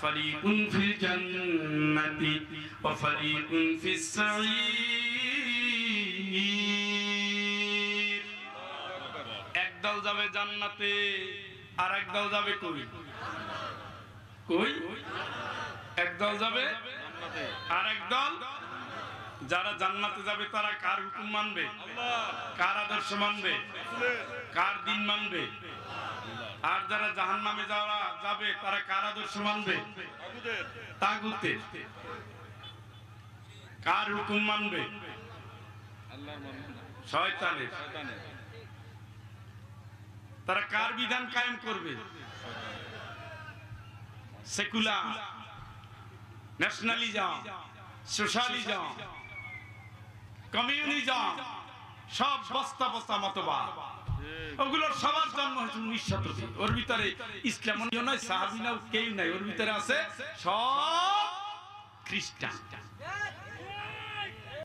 فريق في الجنة وفريق في السعير একদল যাবে জান্নাতে আর একদল যাবে কই কই একদল যাবে আর একদল যারা জান্নাতে যাবে তারা কার হুকুম মানবে কার আদর্শ মানবে কার দিন মানবে আর যারা জাহান নামে যাওয়া যাবে তারা কার আদর্শ মানবে? তাগুতে কার হুকুম মানবে? শয়তানের। তারা কার বিধান কায়েম করবে? সেকুলার ন্যাশনালিজম সোশ্যালিজম কমিউনিজম সব বস্তা বস্তা মতবাদ। ওগুলোর সবার জন্ম হয়েছে উনিশ শতকে। ওর ভিতরে ইসলাম নয় সাহাবিনাও কেউ নাই। ওর ভিতরে আছে সব খ্রিস্টান।